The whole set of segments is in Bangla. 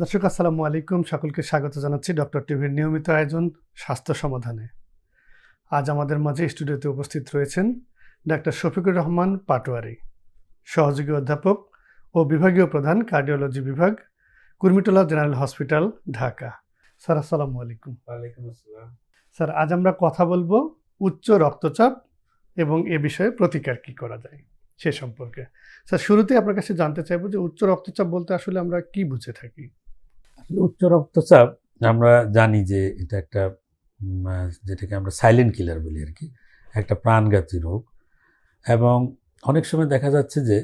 দর্শক আসসালামু আলাইকুম। সকলকে স্বাগত জানাচ্ছি ডক্টর টিভির নিয়মিত আয়োজন স্বাস্থ্য সমাধানে। আজ আমাদের মাঝে স্টুডিওতে উপস্থিত রয়েছেন ডাক্তার শফিকুর রহমান পাটোয়ারি সহযোগী অধ্যাপক ও বিভাগীয় প্রধান কার্ডিওলজি বিভাগ Kurmitola general hospital Dhaka. Sir আসসালামু আলাইকুম। ওয়ালাইকুম আসসালাম। স্যার আজ আমরা কথা বলব উচ্চ রক্তচাপ এবং এ বিষয়ে প্রতিকার কি করা যায় সে সম্পর্কে। স্যার শুরুতে আপনার কাছে জানতে চাইব যে উচ্চ রক্তচাপ বলতে আসলে আমরা কি বুঝে থাকি? উচ্চ রক্তচাপ, আমরা জানি যে এটা একটা যেটাকে আমরা সাইলেন্ট কিলার বলি আর কি, একটা প্রাণঘাতী রোগ। এবং অনেক সময় দেখা যাচ্ছে যে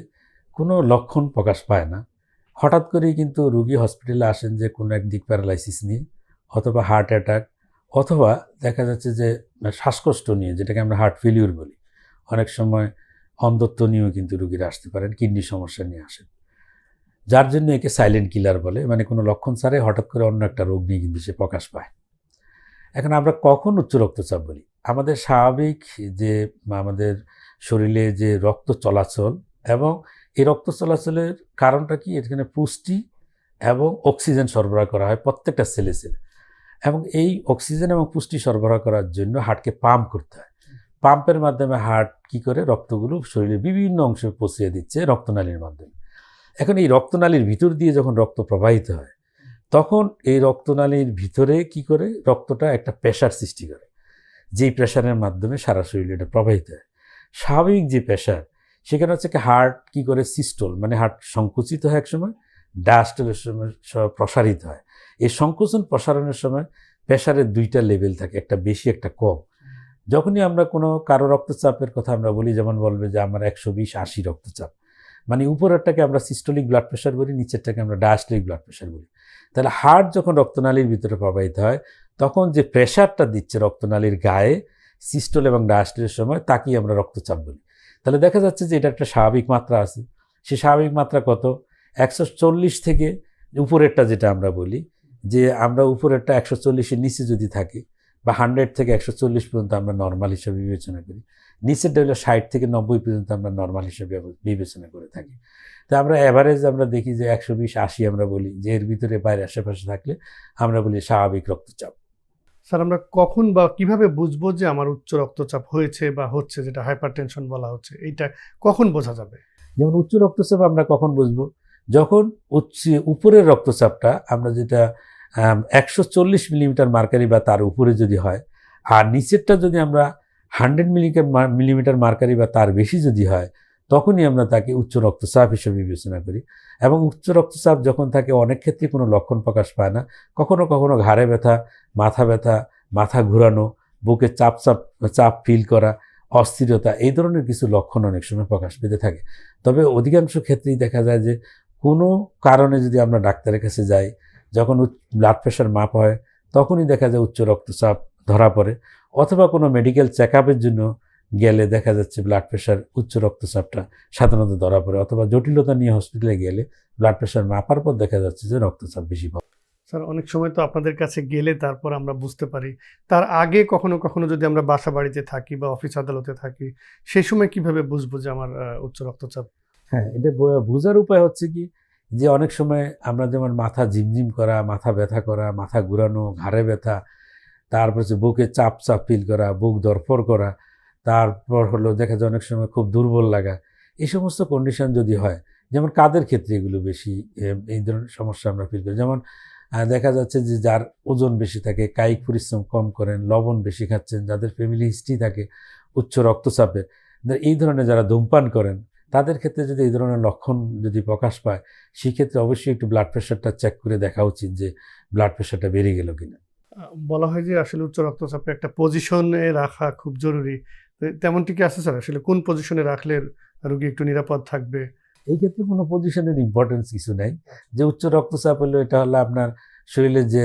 কোনো লক্ষণ প্রকাশ পায় না। হঠাৎ করেই কিন্তু রুগী হসপিটালে আসেন যে কোনো একদিক প্যারালাইসিস নিয়ে, অথবা হার্ট অ্যাটাক অথবা দেখা যাচ্ছে যে শ্বাসকষ্ট নিয়ে, যেটাকে আমরা হার্ট ফেলিউর বলি। অনেক সময় অন্ধত্ব নিয়েও কিন্তু রুগীরা আসতে পারেন, কিডনি সমস্যা নিয়ে আসেন। যার জন্য একে সাইলেন্ট কিলার বলে মানে কোনো লক্ষণ ছাড়াই হঠাৎ করে অন্য একটা রোগ নিয়ে কিন্তু সে প্রকাশ পায়। এখন আমরা কখন উচ্চ রক্তচাপ বলি? আমাদের স্বাভাবিক যে, আমাদের শরীরে যে রক্ত চলাচল এবং এই রক্ত চলাচলের কারণটা কি? এখানে পুষ্টি এবং অক্সিজেন সরবরাহ করা হয় প্রত্যেকটা সেলে সেলে এবং এই অক্সিজেন এবং পুষ্টি সরবরাহ করার জন্য হার্টকে পাম্প করতে হয়। পাম্পের মাধ্যমে হার্ট কি করে? রক্তগুলো শরীরের বিভিন্ন অংশে পৌঁছিয়ে দিচ্ছে রক্তনালীর মাধ্যমে। এখন এই রক্তনালীর ভিতর দিয়ে যখন রক্ত প্রবাহিত হয়, তখন এই রক্তনালীর ভিতরে কি করে? রক্তটা একটা প্রেশার সৃষ্টি করে। যেই প্রেশারের মাধ্যমে সারা শরীরে এটা প্রবাহিত হয়। স্বাভাবিক যে প্রেশার সেখানে হচ্ছে কি হার্ট কি করে? সিস্টল মানে হার্ট সংকুচিত হয় একসময় ডায়াস্টলের সময় প্রসারিত হয়। এই সংকোচন প্রসারণের সময় প্রেশারের দুইটা লেভেল থাকে, একটা বেশি, একটা কম। যখনই আমরা কোনো কারও রক্তচাপের কথা আমরা বলি, যেমন বলবে যে আমার একশো বিশ, আশি রক্তচাপ। মানে উপরেরটাকে আমরা সিস্টোলিক ব্লাড প্রেশার বলি, নিচেরটাকে আমরা ডায়াস্টোলিক ব্লাড প্রেশার বলি। তাহলে হার্ট যখন রক্তনালীর ভিতরে প্রবাহিত হয়, তখন যে প্রেশারটা দিচ্ছে রক্তনালীর গায়ে সিস্টোল এবং ডায়াস্টোলের সময়, তাকেই আমরা রক্তচাপ বলি। তাহলে দেখা যাচ্ছে যে এটা একটা স্বাভাবিক মাত্রা আছে। সে স্বাভাবিক মাত্রা কত? একশো চল্লিশ থেকে উপরেরটা যেটা আমরা বলি, যে আমরা উপরেরটা একশো চল্লিশের নিচে যদি থাকি বা হান্ড্রেড থেকে একশো চল্লিশ পর্যন্ত আমরা নর্মাল হিসাবে বিবেচনা করি। নিচেরটা হলো ষাট থেকে নব্বই পর্যন্ত আমরা নর্মাল হিসাবে বিবেচনা করে থাকি। তো আমরা অ্যাভারেজ আমরা দেখি যে একশো বিশ আশি আমরা বলি যে এর ভিতরে বাইরে আশেপাশে থাকলে আমরা বলি স্বাভাবিক রক্তচাপ। স্যার আমরা কখন বা কীভাবে বুঝব যে আমার উচ্চ রক্তচাপ হয়েছে বা হচ্ছে যেটা হাইপার টেনশন বলা হচ্ছে? এইটা কখন বোঝা যাবে? যেমন উচ্চ রক্তচাপ আমরা কখন বুঝব? যখন উচ্চ উপরের রক্তচাপটা আমরা যেটা একশো চল্লিশ মিলিমিটার মার্কারি বা তার উপরে যদি হয়, আর নিচেরটা যদি আমরা হান্ড্রেড মিলিমিটার মিলিমিটার মার্কারি বা তার বেশি যদি হয়, তখনই আমরা তাকে উচ্চ রক্তচাপ হিসেবে বিবেচনা করি। এবং উচ্চ রক্তচাপ যখন থাকে, অনেক ক্ষেত্রে কোনো লক্ষণ প্রকাশ পায় না। কখনো কখনো ঘাড়ে ব্যথা, মাথা ব্যথা, মাথা ঘোরানো, বুকে চাপ চাপ চাপ ফিল করা, অস্থিরতা, এই ধরনের কিছু লক্ষণ অনেক সময় প্রকাশ পেতে থাকে। তবে অধিকাংশ ক্ষেত্রেই দেখা যায় যে কোনো কারণে যদি আমরা ডাক্তারের কাছে যাই যখন ব্লাড প্রেশার মাপ হয় তখনই দেখা যায় উচ্চ রক্তচাপ ধরা পড়ে। অথবা কোনো মেডিকেল চেক জন্য গেলে দেখা যাচ্ছে ব্লাড প্রেশার উচ্চ রক্তচাপটা সাধারণত ধরা পড়ে। অথবা জটিলতা নিয়ে হসপিটালে গেলে ব্লাড প্রেশার মাপার পর দেখা যাচ্ছে যে রক্তচাপ বেশি পাবে স্যার অনেক সময় তো আপনাদের কাছে গেলে তারপর আমরা বুঝতে পারি। তার আগে কখনো কখনো যদি আমরা বাসা বাড়িতে থাকি বা অফিস আদালতে থাকি সেই সময় কীভাবে বুঝব যে আমার উচ্চ রক্তচাপ? হ্যাঁ এটা বোঝার উপায় হচ্ছে কি যে অনেক সময় আমরা যেমন মাথা ঝিমঝিম করা, মাথা ব্যথা করা, মাথা ঘুরানো, ঘাড়ে ব্যথা, তারপর হচ্ছে বুকে চাপ চাপ ফিল করা, বুক দরফর করা, তারপর হলো দেখা যায় অনেক সময় খুব দুর্বল লাগা। এই সমস্ত কন্ডিশন যদি হয়, যেমন কাদের ক্ষেত্রে এগুলো বেশি এই ধরনের সমস্যা আমরা ফিল করি? যেমন দেখা যাচ্ছে যে যার ওজন বেশি থাকে, কায়িক পরিশ্রম কম করেন, লবণ বেশি খাচ্ছেন, যাদের ফ্যামিলি হিস্ট্রি থাকে, উচ্চ রক্তচাপের, এই ধরনের যারা ধূমপান করেন তাদের ক্ষেত্রে যদি এই ধরনের লক্ষণ যদি প্রকাশ পায় সেক্ষেত্রে অবশ্যই একটু ব্লাড প্রেশারটা চেক করে দেখা উচিত যে ব্লাড প্রেশারটা বেড়ে গেল কিনা। বলা হয় যে আসলে উচ্চ রক্তচাপে একটা পজিশনে রাখা খুব জরুরি। তেমনটি কি আছে স্যার? আসলে কোন পজিশনে রাখলে রোগী একটু নিরাপদ থাকবে? এই ক্ষেত্রে কোনো পজিশনের ইম্পর্টেন্স কিছু নাই। যে উচ্চ রক্তচাপ হলো এটা হলো আপনার শরীরে যে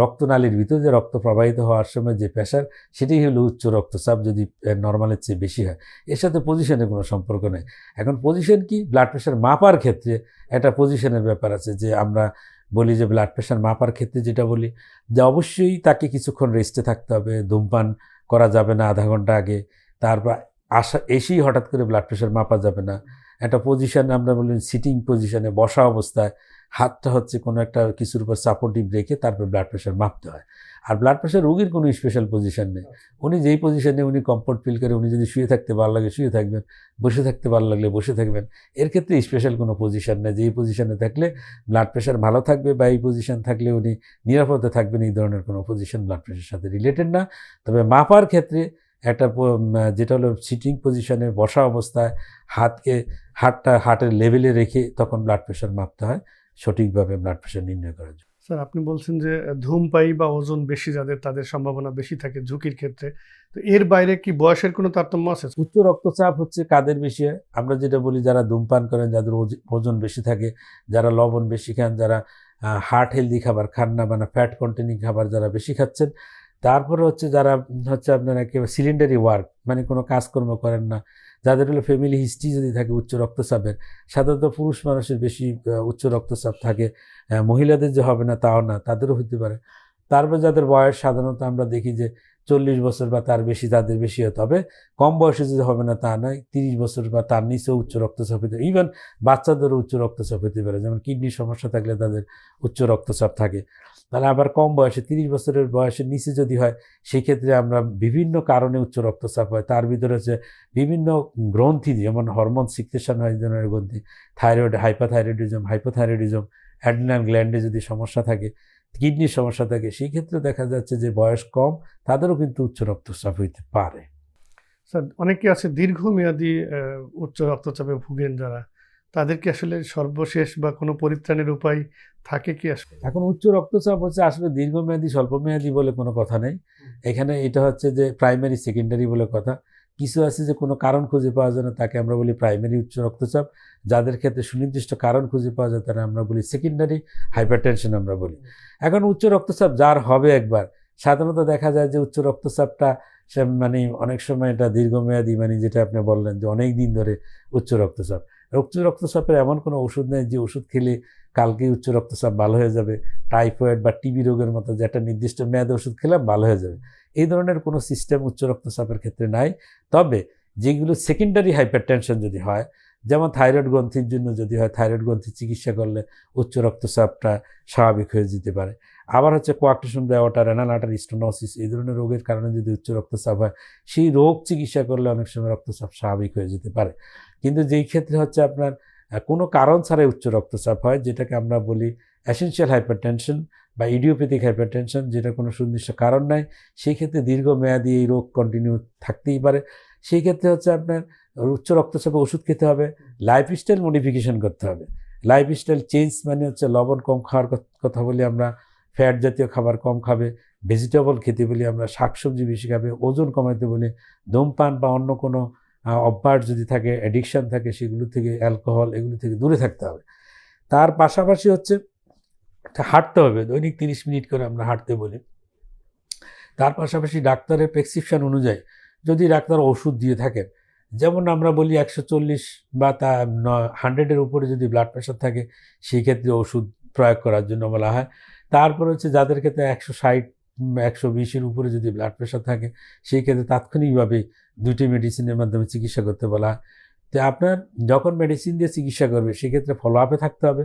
রক্তনালীর ভিতরে যে রক্ত প্রবাহিত হওয়ার সময় যে প্রেশার সেটাই হলো উচ্চ রক্তচাপ যদি নর্মালের চেয়ে বেশি হয়। এর সাথে পজিশনের কোনো সম্পর্ক নেই। এখন পজিশন কি? ব্লাড প্রেশার মাপার ক্ষেত্রে একটা পজিশনের ব্যাপার আছে যে আমরা বলি যে ব্লাড প্রেশার মাপার ক্ষেত্রে যেটা বলি, যে অবশ্যই তাকে কিছুক্ষণ রেস্টে থাকতে হবে, ধূমপান করা যাবে না আধা ঘণ্টা আগে, তারপর আসা, এসেই হঠাৎ করে ব্লাড প্রেশার মাপা যাবে না। একটা পজিশন আমরা বলি সিটিং পজিশনে বসা অবস্থায় হাতটা হচ্ছে কোনো একটা কিছুর উপর সাপোর্টিভ রেখে তারপর ব্লাড প্রেশার মাপতে হয়। আর ব্লাড প্রেশার রোগীর কোনো স্পেশাল পজিশন নেই। উনি যেই পজিশনে উনি কমফোর্ট ফিল করে, উনি যদি শুয়ে থাকতে ভালো লাগে শুয়ে থাকবেন, বসে থাকতে ভালো লাগলে বসে থাকবেন। এর ক্ষেত্রে স্পেশাল কোনো পজিশন নেই। যেই পজিশনে থাকলে ব্লাড প্রেশার ভালো থাকবে বা এই পজিশন থাকলে উনি নিরাপদে থাকবেন, এই ধরনের কোনো পজিশন ব্লাড প্রেশারের সাথে রিলেটেড না। তবে মাপার ক্ষেত্রে একটা যেটা হলো সিটিং পজিশনে বসা অবস্থায় হাতকে, হাতটা হার্টের লেভেলে রেখে তখন ব্লাড প্রেশার মাপতে হয়। সঠিকভাবে ব্লাড প্রেশার নির্ণয় করার জন্য। স্যার আপনি বলছেন যে ধূমপায়ী বা ওজন বেশি যাদের তাদের সম্ভাবনা বেশি থাকে ঝুঁকির ক্ষেত্রে। তো এর বাইরে কি বয়সের কোনো তারতম্য আছে উচ্চ রক্তচাপ হচ্ছে কাদের বেশি? আমরা যেটা বলি যারা ধূমপান করেন যাদের ওজন বেশি থাকে যারা লবণ বেশি খান যারা হার্ট হেলদি খাবার খান না মানে ফ্যাট কন্টেনিং খাবার যারা বেশি খাচ্ছেন তারপরে হচ্ছে যারা হচ্ছে আপনার একেবারে সিলিন্ডারি ওয়ার্ক মানে কোনো কাজকর্ম করেন না যাদের হলো ফ্যামিলি হিস্ট্রি যদি থাকে উচ্চ রক্তচাপের, সাধারণত পুরুষ মানুষের বেশি উচ্চ রক্তচাপ থাকে মহিলাদের যে হবে না তাও না, তাদেরও হতে পারে। তারপর যাদের বয়স, সাধারণত আমরা দেখি যে চল্লিশ বছর বা তার বেশি, তাদের বেশি হতে হবে কম বয়সে যদি হবে না তা নয়, তিরিশ বছর বা তার নিচেও উচ্চ রক্তচাপ হতে ইভেন বাচ্চাদেরও উচ্চ রক্তচাপ হতে পারে। যেমন কিডনির সমস্যা থাকলে তাদের উচ্চ রক্তচাপ থাকে। তাহলে আবার কম বয়সে, তিরিশ বছরের বয়সের নিচে যদি হয় সেই ক্ষেত্রে আমরা বিভিন্ন কারণে উচ্চ রক্তচাপ হয়। তার ভিতরে হচ্ছে বিভিন্ন গ্রন্থি, যেমন হরমোন সিক্রেশন হয় ধরনের গ্রন্থি, থাইরয়েড হাইপাথাইরয়েডিজম হাইপোথাইরয়েডিজম অ্যাড্রিনাল গ্ল্যান্ডে যদি সমস্যা থাকে, কিডনির সমস্যা থাকে সেই ক্ষেত্রে দেখা যাচ্ছে যে বয়স কম, তাদেরও কিন্তু উচ্চ রক্তচাপ হইতে পারে। স্যার, অনেকে আছে দীর্ঘমেয়াদী উচ্চ রক্তচাপে ভুগেন যারা। তাদের কি আসলে সর্বশেষ বা কোনো পরিত্রাণের উপায় থাকে কি আসলে এখন উচ্চ রক্তচাপ হচ্ছে আসলে দীর্ঘমেয়াদী স্বল্পমেয়াদী বলে কোনো কথা নেই। এখানে এটা হচ্ছে যে প্রাইমারি সেকেন্ডারি বলে কথা। কিছু আছে যে কোনো কারণ খুঁজে পাওয়া যায় না তাকে আমরা বলি প্রাইমারি উচ্চ রক্তচাপ। যাদের ক্ষেত্রে সুনির্দিষ্ট কারণ খুঁজে পাওয়া যায় তারা আমরা বলি সেকেন্ডারি হাইপারটেনশন আমরা বলি। এখন উচ্চ রক্তচাপ যার হবে একবার সাধারণত দেখা যায় যে উচ্চ রক্তচাপটা সে মানে অনেক সময় এটা দীর্ঘমেয়াদী মানে যেটা আপনি বললেন যে অনেক দিন ধরে উচ্চ রক্তচাপ। উচ্চ রক্তচাপের এমন কোনো ওষুধ নেই যে ওষুধ খেলে কালকে উচ্চ রক্তচাপ ভালো হয়ে যাবে, টাইফয়েড বা টিবি রোগের মতো যে একটা নির্দিষ্ট মেয়াদে ওষুধ খেলাম ভালো হয়ে যাবে। এই ধরনের কোনো সিস্টেম উচ্চ রক্তচাপের ক্ষেত্রে নাই। তবে যেগুলো সেকেন্ডারি হাইপার টেনশন যদি হয়, যেমন থাইরয়েড গ্রন্থির জন্য যদি হয় থাইরয়েড গ্রন্থির চিকিৎসা করলে উচ্চ রক্তচাপটা স্বাভাবিক হয়ে যেতে পারে। আবার হচ্ছে কোয়াকটেশন দেওয়াটা রেনাল আর্টারি স্টোনোসিস এই ধরনের রোগের কারণে যদি উচ্চ রক্তচাপ হয়, সেই রোগ চিকিৎসা করলে অনেক সময় রক্তচাপ স্বাভাবিক হয়ে যেতে পারে। কিন্তু যেই ক্ষেত্রে হচ্ছে আপনার কোনো কারণ ছাড়াই উচ্চ রক্তচাপ হয়, যেটাকে আমরা বলি অ্যাসেনশিয়াল হাইপারটেনশন বা ইডিওপ্যাথিক হাইপারটেনশন যেটা কোনো সুনির্দিষ্ট কারণ নাই, সেই ক্ষেত্রে দীর্ঘমেয়াদী এই রোগ কন্টিনিউ থাকতেই পারে। সেই ক্ষেত্রে হচ্ছে আপনার উচ্চ রক্তচাপে ওষুধ খেতে হবে লাইফস্টাইল মডিফিকেশন করতে হবে। লাইফস্টাইল চেঞ্জ মানে হচ্ছে লবণ কম খাওয়ার কথা বলি আমরা ফ্যাট জাতীয় খাবার কম খাবে ভেজিটেবল খেতে বলি আমরা, শাকসবজি বেশি খাবে, ওজন কমাতে বলি, ধূমপান বা অন্য কোনো অভ্যাস যদি থাকে অ্যাডিকশান থাকে, সেগুলো থেকে অ্যালকোহল এগুলো থেকে দূরে থাকতে হবে। তার পাশাপাশি হচ্ছে, হাঁটতে হবে। দৈনিক তিরিশ মিনিট করে আমরা হাঁটতে বলি। তার পাশাপাশি ডাক্তারের প্রেসক্রিপশন অনুযায়ী যদি ডাক্তার ওষুধ দিয়ে থাকেন, যেমন আমরা বলি একশো চল্লিশ বা তা হান্ড্রেডের উপরে যদি ব্লাড প্রেশার থাকে সেই ক্ষেত্রে ওষুধ প্রয়োগ করার জন্য বলা হয়। তারপর হচ্ছে যাদের ক্ষেত্রে একশো ষাট, একশো বিশের উপরে যদি ব্লাড প্রেশার থাকে সেই ক্ষেত্রে তাৎক্ষণিকভাবে দুটি মেডিসিনের মাধ্যমে চিকিৎসা করতে বলা। তো আপনার যখন মেডিসিন দিয়ে চিকিৎসা করবে, সেক্ষেত্রে ফলো আপে থাকতে হবে।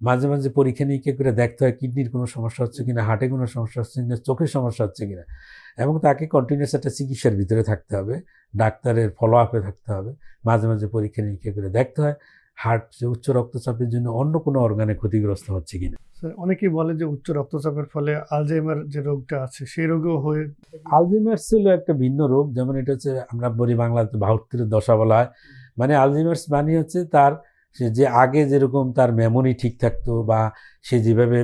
মাঝে মাঝে পরীক্ষা নিরীক্ষা করে দেখতে হয় কিডনির কোনো সমস্যা হচ্ছে কিনা হার্টে কোনো সমস্যা হচ্ছে কিনা চোখের সমস্যা হচ্ছে কিনা। এবং তাকে কন্টিনিউস একটা চিকিৎসার ভিতরে থাকতে হবে। ডাক্তারের ফলো আপে থাকতে হবে। মাঝে মাঝে পরীক্ষা নিরীক্ষা করে দেখতে হয় হার্ট উচ্চ রক্তচাপের জন্য অন্য কোনো অর্গানে ক্ষতিগ্রস্ত হচ্ছে কিনা। অনেকেই বলে যে উচ্চ রক্তচাপের ফলে আলজাইমার যে রোগটা আছে, সেই রোগও হয়ে আলজিমার্স ছিল একটা ভিন্ন রোগ, যেমন এটা হচ্ছে আমরা বলি বাংলাতে বাহুত্তর দশা বলা হয় মানে আলজিমার্স মানে হচ্ছে তার সে যে আগে যেরকম তার মেমোরি ঠিক থাকতো বা সে যেভাবে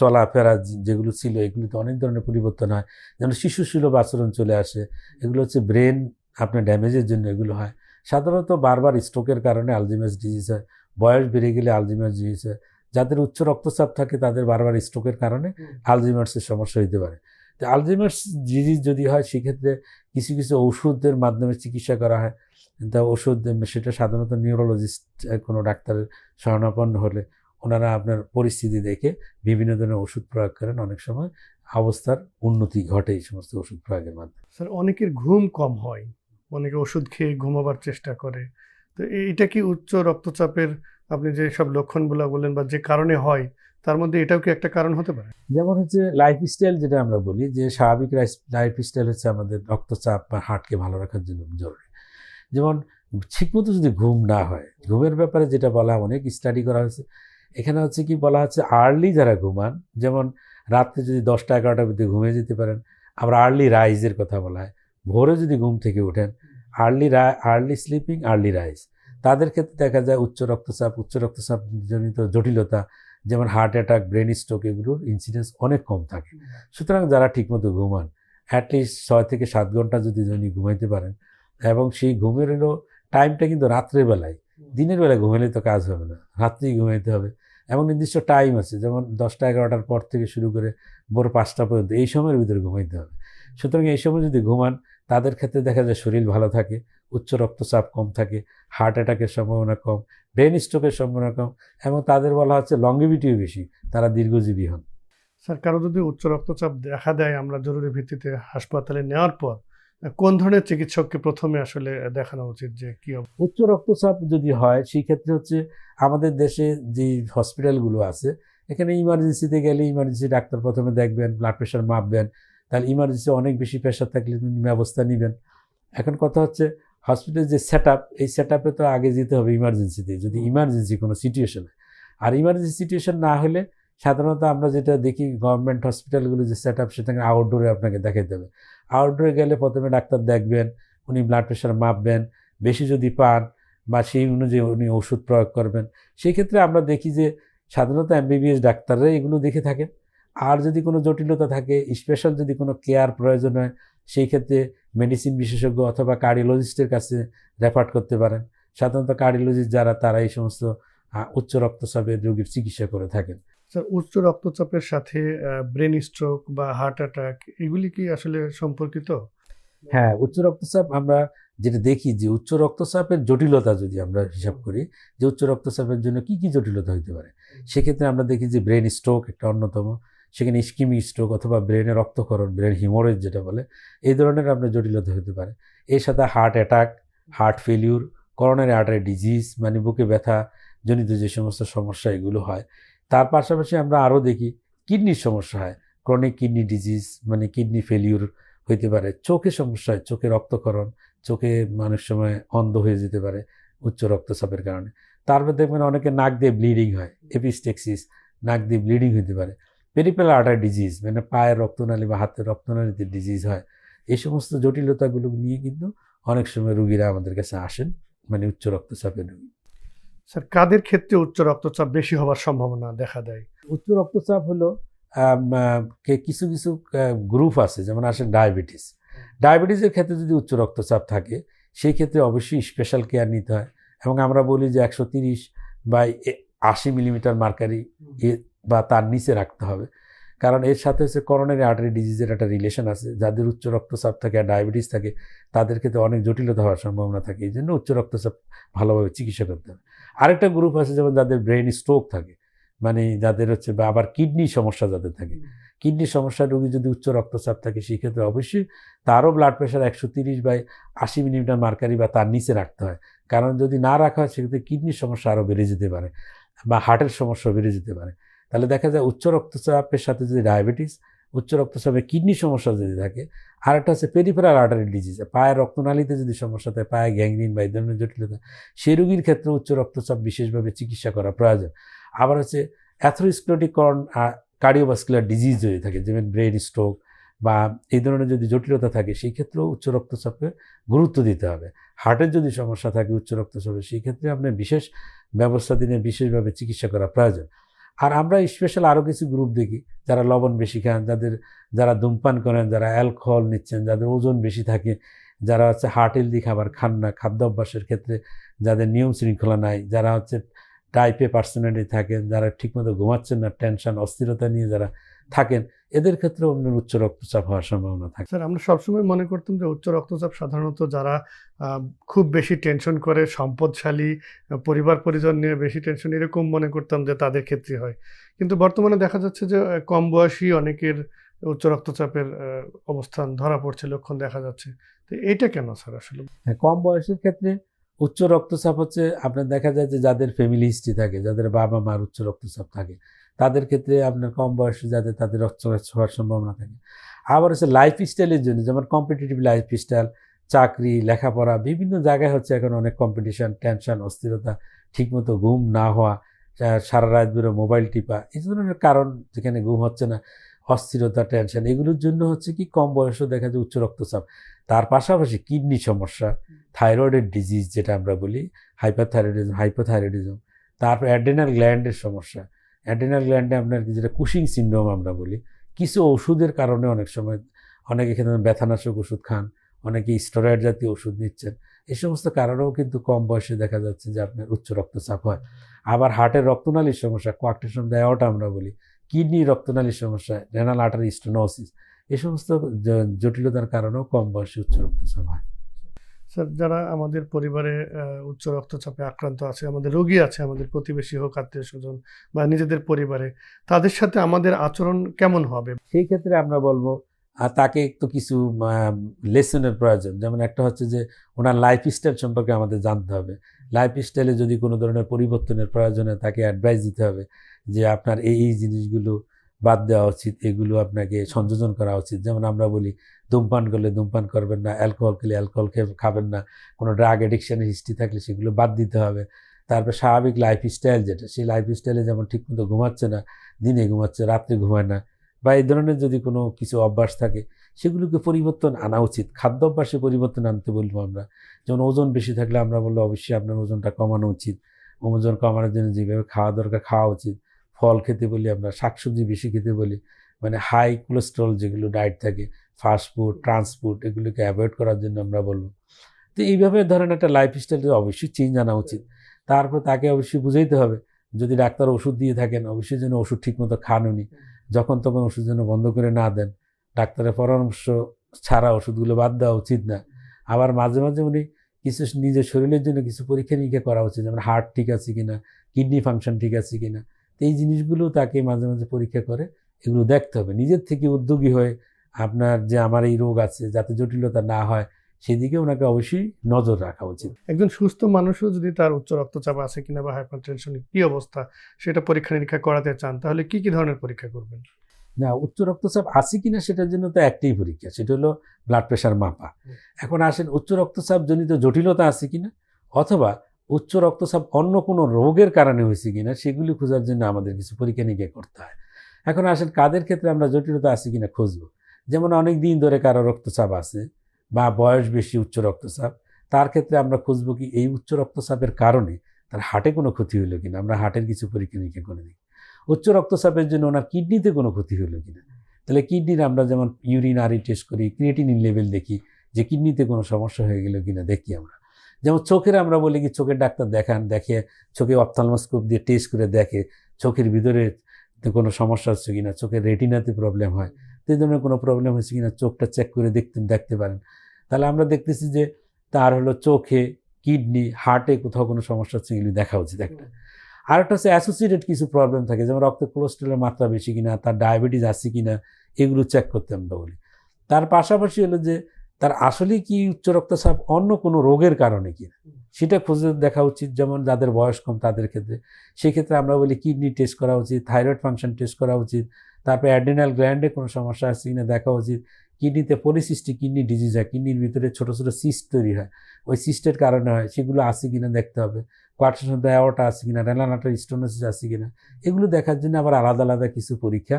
চলাফেরা যেগুলো ছিল, এগুলিতে অনেক ধরনের পরিবর্তন হয়। যেমন শিশু সুলভ আচরণ চলে আসে, এগুলো হচ্ছে ব্রেন আপনার ড্যামেজের জন্য এগুলো হয়। সাধারণত বারবার স্ট্রোকের কারণে আলজিমার্স ডিজিজ হয়। বয়স বেড়ে গেলে আলজিমার্স ডিজিজ হয়। যাদের উচ্চ রক্তচাপ থাকে তাদের বারবার স্ট্রোকের কারণে আলজিমার্সের সমস্যা হতে পারে। তো আলজিমার্স ডিজিজ যদি হয় সেক্ষেত্রে কিছু কিছু ওষুধের মাধ্যমে চিকিৎসা করা হয়। তা ওষুধ সেটা সাধারণত নিউরোলজিস্ট কোনো ডাক্তারের শরণাপন্ন হলে ওনারা আপনার পরিস্থিতি দেখে বিভিন্ন ধরনের ওষুধ প্রয়োগ করেন। অনেক সময় অবস্থার উন্নতি ঘটে এই সমস্ত ওষুধ প্রয়োগের মাধ্যমে। স্যার অনেকের ঘুম কম হয় অনেকে ওষুধ খেয়ে ঘুমাবার চেষ্টা করে। তো এটা কি উচ্চ রক্তচাপের আপনি যে সব লক্ষণগুলো বললেন বা যে কারণে হয়, তার মধ্যে এটাও কি একটা কারণ হতে পারে? যেমন হচ্ছে লাইফস্টাইল যেটা আমরা বলি, যে স্বাভাবিক লাইফস্টাইল হচ্ছে আমাদের রক্তচাপ বা হার্টকে ভালো রাখার জন্য জরুরি। যেমন ঠিকমতো যদি ঘুম না হয়, ঘুমের ব্যাপারে যেটা বলা অনেক স্টাডি করা হয়েছে, এখানে হচ্ছে কি বলা হচ্ছে আর্লি যারা ঘুমান, যেমন রাত্রে যদি দশটা এগারোটার মধ্যে ঘুমিয়ে যেতে পারেন, আবার আর্লি রাইজের কথা বলা হয়, ভোরে যদি ঘুম থেকে ওঠেন early early sleeping early rise তাদের ক্ষেত্রে দেখা যায় উচ্চ রক্তচাপ উচ্চ রক্তচাপ জনিত জটিলতা, যেমন হার্ট অ্যাটাক ব্রেন স্ট্রোক এগুলোর ইনসিডেন্স অনেক কম থাকে। সুতরাং যারা ঠিকমতো ঘুমান অ্যাটলিস্ট ছয় থেকে সাত ঘণ্টা যদি উনি ঘুমাইতে পারেন, এবং সেই ঘুমের হলো টাইমটা কিন্তু রাত্রের বেলায়। দিনের বেলায় ঘুমালে তো কাজ হবে না, রাত্রেই ঘুমাইতে হবে। এবং নির্দিষ্ট টাইম আছে, যেমন দশটা এগারোটার পর থেকে শুরু করে ভোর পাঁচটা পর্যন্ত, এই সময়ের ভিতরে ঘুমাইতে হবে। সুতরাং এই সময় যদি ঘুমান তাদের ক্ষেত্রে দেখা যায় শরীর ভালো থাকে উচ্চ রক্তচাপ কম থাকে হার্ট অ্যাটাকের সম্ভাবনা কম ব্রেন স্ট্রোকের সম্ভাবনা কম এবং তাদের বলা হচ্ছে লংগিভিটিও বেশি তারা দীর্ঘজীবী হন। স্যার কারও যদি উচ্চ রক্তচাপ দেখা দেয় আমরা জরুরি ভিত্তিতে হাসপাতালে নেওয়ার পর কোন ধরনের চিকিৎসককে প্রথমে আসলে দেখানো উচিত যে কি উচ্চ রক্তচাপ যদি হয় সেই ক্ষেত্রে হচ্ছে আমাদের দেশে যে হসপিটালগুলো আছে এখানে ইমার্জেন্সিতে গেলে ইমার্জেন্সি ডাক্তার প্রথমে দেখবেন ব্লাড প্রেশার মাপবেন তাহলে ইমার্জেন্সি অনেক বেশি প্রেশার থাকলে তিনি ব্যবস্থা নেবেন। এখন কথা হচ্ছে হসপিটাল যে সেট এই সেট তো আগে যেতে হবে ইমার্জেন্সিতে যদি ইমার্জেন্সি কোনো সিচুয়েশন আর ইমার্জেন্সি সিচুয়েশন না হলে সাধারণত আমরা যেটা দেখি গভর্নমেন্ট হসপিটালগুলো যে সেট আপ সেটাকে আউটডোরে আপনাকে দেখাইতে হবে। আউটডোরে গেলে প্রথমে ডাক্তার দেখবেন উনি ব্লাড প্রেশার মাপবেন বেশি যদি পান বা সেই অনুযায়ী উনি ওষুধ প্রয়োগ করবেন। সেই ক্ষেত্রে আমরা দেখি যে সাধারণত এমবিবিএস ডাক্তাররা এগুলো দেখে থাকেন। আর যদি কোনো জটিলতা থাকে স্পেশাল যদি কোনো কেয়ার প্রয়োজন হয় সেই ক্ষেত্রে মেডিসিন বিশেষজ্ঞ অথবা কার্ডিওলজিস্টের কাছে রেফার করতে পারেন। সাধারণত কার্ডিওলজিস্ট যারা তারা এই সমস্ত উচ্চ রক্তচাপের রোগীর চিকিৎসা করে থাকেন। স্যার উচ্চ রক্তচাপের সাথে ব্রেন স্ট্রোক বা হার্ট অ্যাটাক এগুলি কি আসলে সম্পর্কিত? হ্যাঁ উচ্চ রক্তচাপ আমরা যেটা দেখি যে উচ্চ রক্তচাপের জটিলতা যদি আমরা হিসাব করি যে উচ্চ রক্তচাপের জন্য কি কি জটিলতা হতে পারে? সেক্ষেত্রে আমরা দেখি যে ব্রেন স্ট্রোক একটা অন্যতম। সেখানে স্কিমি স্ট্রোক অথবা ব্রেনে রক্তক্ষরণ ব্রেন হিমোরেজ যেটা বলে, এই ধরনের আপনার জটিলতা হতে পারে। এর সাথে heart attack heart failure coronary artery disease মানে বুকে ব্যথা জনিত যে সমস্ত সমস্যা এগুলো হয়। তার পাশাপাশি আমরা আরও দেখি, কিডনির সমস্যা হয়। ক্রনিক কিডনি ডিজিজ মানে কিডনি ফেলিউর হইতে পারে। চোখে সমস্যা হয়, চোখে রক্তকরণ চোখে মানুষ সময় অন্ধ হয়ে যেতে পারে উচ্চ রক্তচাপের কারণে। তারপর দেখবেন অনেকে নাক দিয়ে ব্লিডিং হয় এপিস্টেক্সিস নাক দিয়ে ব্লিডিং হতে পারে। পেরিপেল আর্টার ডিজিজ মানে পায়ের রক্তনালী বা হাতের রক্তনালীতে ডিজিজ হয়। এই সমস্ত জটিলতাগুলো নিয়ে কিন্তু অনেক সময় রুগীরা আমাদের কাছে আসেন মানে উচ্চ রক্তচাপের রুগী। স্যার কাদের ক্ষেত্রে উচ্চ রক্তচাপ বেশি হওয়ার সম্ভাবনা দেখা দেয়? উচ্চ রক্তচাপ হলো কে- কিছু কিছু গ্রুপ আছে যেমন আসেন ডায়াবেটিস ডায়াবেটিসের ক্ষেত্রে যদি উচ্চ রক্তচাপ থাকে সেই ক্ষেত্রে অবশ্যই স্পেশাল কেয়ার নিতে হয়। এবং আমরা বলি যে একশো তিরিশ বা আশি মিলিমিটার মার্কারি এ- বা তার নিচে রাখতে হবে। কারণ এর সাথে হচ্ছে করোনারি আর্টারি ডিজিজের একটা রিলেশন আছে। যাদের উচ্চ রক্তচাপ থাকে আর ডায়াবেটিস থাকে তাদের ক্ষেত্রে অনেক জটিলতা হওয়ার সম্ভাবনা থাকে। এই জন্য উচ্চ রক্তচাপ ভালোভাবে চিকিৎসা করতে হবে। আরেকটা গ্রুপ আছে যেমন যাদের ব্রেন স্ট্রোক থাকে মানে যাদের হচ্ছে বা আবার কিডনি সমস্যা যাদের থাকে। কিডনির সমস্যা রোগী যদি উচ্চ রক্তচাপ থাকে সেক্ষেত্রে অবশ্যই তারও ব্লাড প্রেশার একশো তিরিশ বাই আশি মিলিমিটার মার্কারি বা তার নিচে রাখতে হয়। কারণ যদি না রাখা হয় সেক্ষেত্রে কিডনির সমস্যা আরও বেড়ে যেতে পারে বা হার্টের সমস্যা বেড়ে যেতে পারে। তাহলে দেখা যায় উচ্চ রক্তচাপের সাথে যদি ডায়াবেটিস, উচ্চ রক্তচাপে কিডনি সমস্যা যদি থাকে আর একটা হচ্ছে পেরিফেরাল আর্টারি ডিজিজ পায়ের রক্তনালীতে যদি সমস্যা থাকে, পায়ে গ্যাংরিন বা এই ধরনের জটিলতা সেই রোগীর ক্ষেত্রে উচ্চ রক্তচাপ বিশেষভাবে চিকিৎসা করা প্রয়োজন। আবার হচ্ছে অ্যাথ্রোস্ক্লেরোটিকরণ কার্ডিওভাস্কুলার ডিজিজ যদি থাকে, যেমন ব্রেন স্ট্রোক বা এই ধরনের যদি জটিলতা থাকে, সেই ক্ষেত্রেও উচ্চ রক্তচাপে গুরুত্ব দিতে হবে। হার্টের যদি সমস্যা থাকে উচ্চ রক্তচাপে, সেই ক্ষেত্রে আপনার বিশেষ ব্যবস্থা দিনে বিশেষভাবে চিকিৎসা করা প্রয়োজন। আর আমরা স্পেশাল আরও কিছু গ্রুপ দেখি, যারা লবণ বেশি খান, যাদের, যারা ধূমপান করেন, যারা অ্যালকোহল নিচ্ছেন, যাদের ওজন বেশি থাকে, যারা হচ্ছে হার্ট হেলদি খাবার খান না, খাদ্য অভ্যাসের ক্ষেত্রে যাদের নিয়ম শৃঙ্খলা নাই, যারা হচ্ছে টাইপে পার্সোনালিটি থাকেন, যারা ঠিকমতো ঘুমাচ্ছেন না টেনশন অস্থিরতা নিয়ে যারা থাকেন এদের ক্ষেত্রে অন্য উচ্চ রক্তচাপ হওয়ার সম্ভাবনা থাকে। স্যার আমরা সবসময় মনে করতাম যে উচ্চ রক্তচাপ সাধারণত যারা খুব বেশি টেনশন করে সম্পদশালী পরিবার পরিজন নিয়ে বেশি টেনশন এরকম মনে করতাম যে তাদের ক্ষেত্রে হয়। কিন্তু বর্তমানে দেখা যাচ্ছে যে কম বয়সী অনেকের উচ্চ রক্তচাপের অবস্থান ধরা পড়ছে লক্ষণ দেখা যাচ্ছে। তো এটা কেন স্যার আসলে? হ্যাঁ, কম বয়সের ক্ষেত্রে উচ্চ রক্তচাপ হচ্ছে আপনার দেখা যায় যে যাদের ফ্যামিলি হিস্ট্রি থাকে যাদের বাবা মার উচ্চ রক্তচাপ থাকে তাদের ক্ষেত্রে আপনার কম বয়সে যাদের তাদের রক্তচাপ হওয়ার সম্ভাবনা থাকে। আবার হচ্ছে লাইফ স্টাইলের জন্য, যেমন কম্পিটিটিভ লাইফ স্টাইল চাকরি, লেখাপড়া, বিভিন্ন জায়গায় হচ্ছে এখন অনেক কম্পিটিশান টেনশন অস্থিরতা, ঠিকমতো ঘুম না হওয়া সারা রাত বেরো মোবাইল টিপা, এই ধরনের কারণ যেখানে ঘুম হচ্ছে না, অস্থিরতা টেনশন এগুলোর জন্য হচ্ছে কি কম বয়সে দেখা যায় উচ্চ রক্তচাপ। তার পাশাপাশি কিডনি সমস্যা থাইরয়েডের ডিজিজ যেটা আমরা বলি হাইপার হাইপারথাইরয়েডিজম হাইপোথাইরয়েডিজম তারপর অ্যাডেনাল গ্ল্যান্ডের সমস্যা অ্যাডেনাল গ্ল্যান্ডে আপনার যেটা কুশিং সিন্ড্রোম আমরা বলি, কিছু ওষুধের কারণে অনেক সময় অনেকে এখানে ব্যথানাশক ওষুধ খান, অনেকে স্টেরয়েড জাতীয় ওষুধ নিচ্ছেন। এই সমস্ত কারণেও কিন্তু কম বয়সে দেখা যাচ্ছে যে আপনার উচ্চ রক্তচাপ হয়। আবার হার্টের রক্তনালীর সমস্যা কোয়াকটেশন দেওয়াটা আমরা বলি কিডনি রক্তনালীর সমস্যা রেনাল আর্টারি স্টোনোসিস এই সমস্ত জটিলতার কারণেও কম বয়সে উচ্চ রক্তচাপ হয়। স্যার, যারা আমাদের পরিবারে উচ্চ রক্তচাপে আক্রান্ত আছে, আমাদের রোগী আছে, আমাদের প্রতিবেশী হোক, আত্মীয় স্বজন বা নিজেদের পরিবারে, তাদের সাথে আমাদের আচরণ কেমন হবে? সেই ক্ষেত্রে আমরা বলব, আর তাকে একটু কিছু লেসনের প্রয়োজন। যেমন একটা হচ্ছে যে, ওনার লাইফ স্টাইল সম্পর্কে আমাদের জানতে হবে। লাইফ স্টাইলে যদি কোনো ধরনের পরিবর্তনের প্রয়োজনে তাকে অ্যাডভাইস দিতে হবে, যে আপনার এই এই জিনিসগুলো বাদ দেওয়া উচিত, এগুলো আপনাকে সংযোজন করা উচিত। যেমন আমরা বলি ধূমপান করলে ধূমপান করবেন না অ্যালকোহল খেলে অ্যালকোহল খাবেন না, কোনো ড্রাগ অ্যাডিকশানের হিস্ট্রি থাকলে সেগুলো বাদ দিতে হবে। তারপর স্বাভাবিক লাইফ স্টাইল যেটা, সেই লাইফ স্টাইলে যেমন ঠিকমতো ঘুমাচ্ছে না, দিনে ঘুমাচ্ছে, রাত্রে ঘুমায় না, বা এই ধরনের যদি কোনো কিছু অভ্যাস থাকে, সেগুলোকে পরিবর্তন আনা উচিত। খাদ্য অভ্যাসে পরিবর্তন আনতে বলব আমরা। যেমন ওজন বেশি থাকলে আমরা বলব অবশ্যই আপনার ওজনটা কমানো উচিত। ওজন কমানোর জন্য যেভাবে খাওয়া দরকার খাওয়া উচিত। ফল খেতে বলি আমরা, শাকসবজি বেশি খেতে বলি। মানে হাই কোলেস্ট্রল যেগুলো ডায়েট থাকে ফাস্ট ফুড ট্রান্সফুড এগুলোকে অ্যাভয়েড করার জন্য আমরা বলব। তো এইভাবে ধরেন একটা লাইফ স্টাইল অবশ্যই চেঞ্জ আনা উচিত। তারপর তাকে অবশ্যই বুঝাইতে হবে, যদি ডাক্তার ওষুধ দিয়ে থাকেন, অবশ্যই যেন ওষুধ ঠিকমতো খান উনি। যখন তখন ওষুধ যেন বন্ধ করে না দেন, ডাক্তারের পরামর্শ ছাড়া ওষুধগুলো বাদ দেওয়া উচিত না। আবার মাঝে মাঝে উনি কিছু নিজের শরীরের জন্য কিছু পরীক্ষা নিরীক্ষা করা উচিত, যেমন হার্ট ঠিক আছে কিনা কিডনি ফাংশন ঠিক আছে কিনা। তো এই জিনিসগুলো তাকে মাঝে মাঝে পরীক্ষা করে, এগুলো দেখতে হবে। নিজের থেকে উদ্যোগী হয়ে আপনার যে আমার এই রোগ আছে যাতে জটিলতা না হয় সেদিকে ওনাকে অবশ্যই নজর রাখা উচিত। একজন সুস্থ মানুষও যদি তার উচ্চ রক্তচাপ আছে কিনা বা হাইপারটেনশন কি অবস্থা সেটা পরীক্ষা নিরীক্ষা করাতে চান তাহলে কি কি ধরনের পরীক্ষা করবেন? না উচ্চ রক্তচাপ আছে কিনা সেটার জন্য তো একটাই পরীক্ষা সেটা হলো ব্লাড প্রেশার মাপা। এখন আসেন উচ্চ রক্তচাপ জনিত জটিলতা আছে কিনা অথবা উচ্চ রক্তচাপ অন্য কোনো রোগের কারণে হয়েছে কিনা সেগুলি খোঁজার জন্য আমাদের কিছু পরীক্ষা নিরীক্ষা করতে হয়। এখন আসেন কাদের ক্ষেত্রে আমরা জটিলতা আছে কিনা খুঁজবো? যেমন অনেক দিন ধরে কারও রক্তচাপ আছে বা বয়স বেশি উচ্চ রক্তচাপ, তার ক্ষেত্রে আমরা খুঁজব কি এই উচ্চ রক্তচাপের কারণে তার হার্টে কোনো ক্ষতি হলো কিনা? আমরা হার্টের কিছু পরীক্ষা নিরীক্ষা করে দিই উচ্চ রক্তচাপের জন্য ওনার কিডনিতে কোনো ক্ষতি হলো কিনা? তাহলে কিডনির আমরা যেমন ইউরিন আরি টেস্ট করি ক্রিয়েটিনিন লেভেল দেখি যে কিডনিতে কোনো সমস্যা হয়ে গেল কিনা দেখি আমরা। যেমন চোখের আমরা বলি কি, চোখের ডাক্তার দেখান, দেখে চোখে অপথালমোস্কোপ দিয়ে টেস্ট করে দেখে চোখের ভিতরে কোনো সমস্যা হচ্ছে কিনা, চোখের রেটিনাতে প্রবলেম হয় এই ধরনের কোনো প্রবলেম হচ্ছে কিনা চোখটা চেক করে দেখতে দেখতে পারেন। তাহলে আমরা দেখতেছি যে তার হলো চোখে কিডনি হার্টে কোথাও কোনো সমস্যা হচ্ছে এগুলি দেখা উচিত একটা আর একটা হচ্ছে অ্যাসোসিয়েটেড কিছু প্রবলেম থাকে, যেমন রক্তে কোলেস্ট্রলের মাত্রা বেশি কিনা, তার ডায়াবেটিস আছে কিনা, এগুলো চেক করতে আমরা বলি। তার পাশাপাশি হলো যে তার আসলে কি উচ্চ রক্তচাপ অন্য কোনো রোগের কারণে কি সেটা খুঁজে দেখা উচিত, যেমন যাদের বয়স কম তাদের ক্ষেত্রে। সেক্ষেত্রে আমরা বলি কিডনি টেস্ট করা উচিত থাইরয়েড ফাংশন টেস্ট করা উচিত তারপরে অ্যাডেনাল গ্ল্যান্ডে কোনো সমস্যা আছে কিনা দেখা উচিত। কিডনিতে পলিসিস্টিক কিডনি ডিজিজ হয় কিডনির ভিতরে ছোটো ছোটো সিস্ট তৈরি হয়। ওই সিস্টের কারণে হয়, সেগুলো আছে কিনা দেখতে হবে। কোয়ার্টেশন ডায়াওটা আছে কিনা রেনানাটার স্টোনোসিস আছে কিনা, এগুলো দেখার জন্য আবার আলাদা আলাদা কিছু পরীক্ষা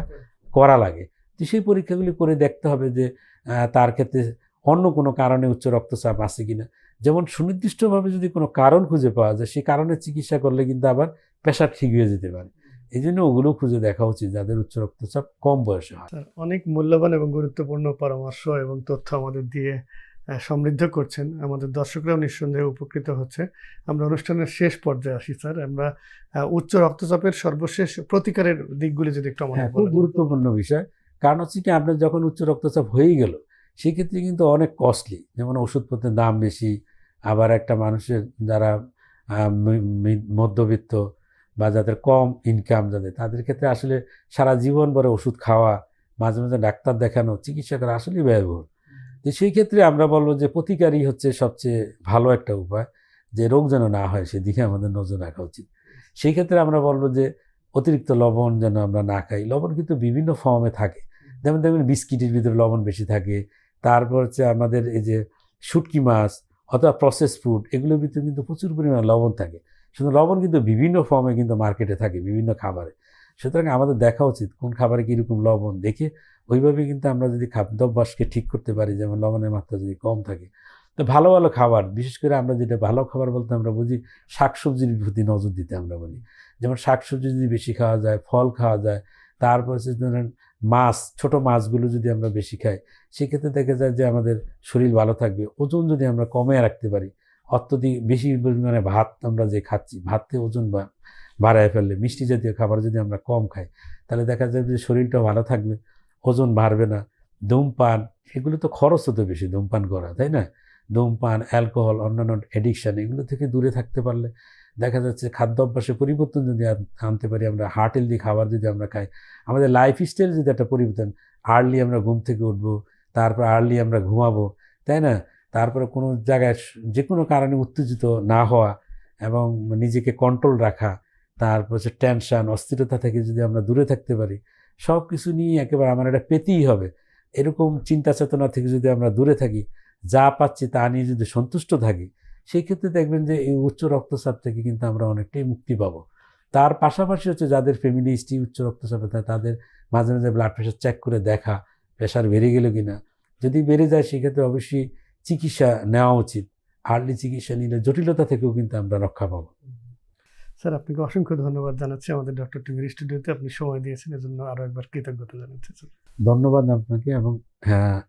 করা লাগে। তো সেই পরীক্ষাগুলি করে দেখতে হবে যে তার ক্ষেত্রে অন্য কোনো কারণে উচ্চ রক্তচাপ আছে কিনা। যেমন সুনির্দিষ্টভাবে যদি কোনো কারণ খুঁজে পাওয়া যায় সেই কারণে চিকিৎসা করলে কিন্তু আবার প্রেশার ঠিক হয়ে যেতে পারে। এই জন্য ওগুলো খুঁজে দেখা উচিত যাদের উচ্চ রক্তচাপ কম বয়সে হয়। অনেক মূল্যবান এবং গুরুত্বপূর্ণ পরামর্শ এবং তথ্য আমাদের দিয়ে সমৃদ্ধ করছেন। আমাদের দর্শকরাও নিঃসন্দেহে উপকৃত হচ্ছে। আমরা অনুষ্ঠানের শেষ পর্যায়ে আসি স্যার। আমরা উচ্চ রক্তচাপের সর্বশেষ প্রতিকারের দিকগুলি যদি একটু আমাদের হ্যাঁ খুব গুরুত্বপূর্ণ বিষয়। কারণ হচ্ছে কি আপনার যখন উচ্চ রক্তচাপ হয়েই গেল সেক্ষেত্রে কিন্তু অনেক কস্টলি যেমন ওষুধপত্রের দাম বেশি আবার একটা মানুষের যারা মধ্যবিত্ত বা যাদের কম ইনকাম যাদের, তাদের ক্ষেত্রে আসলে সারা জীবন ভরে ওষুধ খাওয়া, মাঝে মাঝে ডাক্তার দেখানো চিকিৎসা করা আসলেই ব্যয়বহুল। তো সেই ক্ষেত্রে আমরা বলব যে প্রতিকারই হচ্ছে সবচেয়ে ভালো একটা উপায়, যে রোগ যেন না হয়, সেদিকে আমাদের নজর রাখা উচিত। সেই ক্ষেত্রে আমরা বলব যে অতিরিক্ত লবণ যেন আমরা না খাই। লবণ কিন্তু বিভিন্ন ফর্মে থাকে। যেমন দেখবেন বিস্কিটের ভিতরে লবণ বেশি থাকে। তারপর হচ্ছে আমাদের এই যে শুটকি মাছ অথবা প্রসেস ফুড এগুলোর ভিতরে কিন্তু প্রচুর পরিমাণে লবণ থাকে। সুতরাং লবণ কিন্তু বিভিন্ন ফর্মে কিন্তু মার্কেটে থাকে, বিভিন্ন খাবারে। সুতরাং আমাদের দেখা উচিত কোন খাবারে কীরকম লবণ দেখে। ওইভাবে কিন্তু আমরা যদি খাদ্যাভ্যাসকে ঠিক করতে পারি, যেমন লবণের মাত্রা যদি কম থাকে। তো ভালো ভালো খাবার, বিশেষ করে আমরা যেটা ভালো খাবার বলতে আমরা বুঝি, শাকসবজির প্রতি নজর দিতে আমরা বলি। যেমন শাকসবজি যদি বেশি খাওয়া যায়, ফল খাওয়া যায়, তারপর ধরেন মাছ, ছোট মাছগুলো যদি আমরা বেশি খাই, সেক্ষেত্রে দেখা যায় যে আমাদের শরীর ভালো থাকবে, ওজন যদি আমরা কমে রাখতে পারি অত্যধিক বেশি পরিমাণে ভাত আমরা যে খাচ্ছি, ভাতে ওজন বাড়ায় ফেললে, মিষ্টি জাতীয় খাবার যদি আমরা কম খাই, তাহলে দেখা যায় যে শরীরটা ভালো থাকবে, ওজন বাড়বে না। ধূমপান, এগুলো তো খরচ হতো বেশি ধূমপান করা, তাই না? ধূমপান, অ্যালকোহল, অন্যান্য এডিকশান এগুলো থেকে দূরে থাকতে পারলে দেখা যাচ্ছে খাদ্য অভ্যাসে পরিবর্তন যদি আনতে পারি, আমরা হার্ট হেলদি খাবার যদি আমরা খাই, আমাদের লাইফ স্টাইল যদি একটা পরিবর্তন আর্লি আমরা ঘুম থেকে উঠবো, তারপর আর্লি আমরা ঘুমাবো, তাই না? তারপরে কোনো জায়গায় যে কোনো কারণে উত্তেজিত না হওয়া এবং নিজেকে কন্ট্রোল রাখা, তারপর হচ্ছে টেনশন অস্থিরতা থেকে যদি আমরা দূরে থাকতে পারি সব কিছু নিয়ে একেবারে আমার এটা পেতেই হবে। এরকম চিন্তা চেতনা থেকে যদি আমরা দূরে থাকি, যা পাচ্ছি তা নিয়ে যদি সন্তুষ্ট থাকি সেই ক্ষেত্রে দেখবেন যে এই উচ্চ রক্তচাপ থেকে কিন্তু আমরা অনেকটাই মুক্তি পাবো। তার পাশাপাশি হচ্ছে যাদের ফ্যামিলি হিস্ট্রি উচ্চ রক্তচাপে থাকে, তাদের মাঝে মাঝে ব্লাড প্রেশার চেক করে দেখা প্রেশার বেড়ে গেল কিনা, যদি বেড়ে যায় সেক্ষেত্রে অবশ্যই চিকিৎসা নেওয়া উচিত। আর্লি চিকিৎসা নিলে জটিলতা থেকেও কিন্তু আমরা রক্ষা পাবো। স্যার আপনাকে অসংখ্য ধন্যবাদ জানাচ্ছি। আমাদের ডক্টর টিভির স্টুডিওতে আপনি সময় দিয়েছেন এজন্য আরও একবার কৃতজ্ঞতা জানাচ্ছি স্যার। ধন্যবাদ আপনাকে এবং হ্যাঁ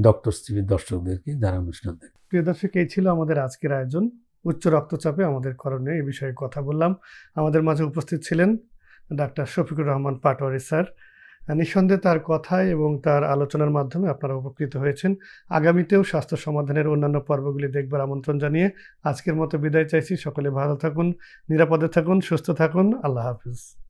ডক্টর টিভির দর্শকদেরকে যারা অনুষ্ঠান দেখে প্রিয় দর্শক এই ছিল আমাদের আজকের আয়োজন। উচ্চ রক্তচাপে আমাদের করণীয় এ বিষয়ে কথা বললাম। আমাদের মাঝে উপস্থিত ছিলেন ডাক্তার শফিকুর রহমান পাটোয়ারি স্যার। নিঃসন্দেহে তার কথায় এবং তার আলোচনার মাধ্যমে আপনারা উপকৃত হয়েছেন। আগামীতেও স্বাস্থ্য সমাধানের অন্যান্য পর্বগুলি দেখবার আমন্ত্রণ জানিয়ে আজকের মতো বিদায় চাইছি। সকলে ভালো থাকুন, নিরাপদে থাকুন, সুস্থ থাকুন। আল্লাহ হাফিজ।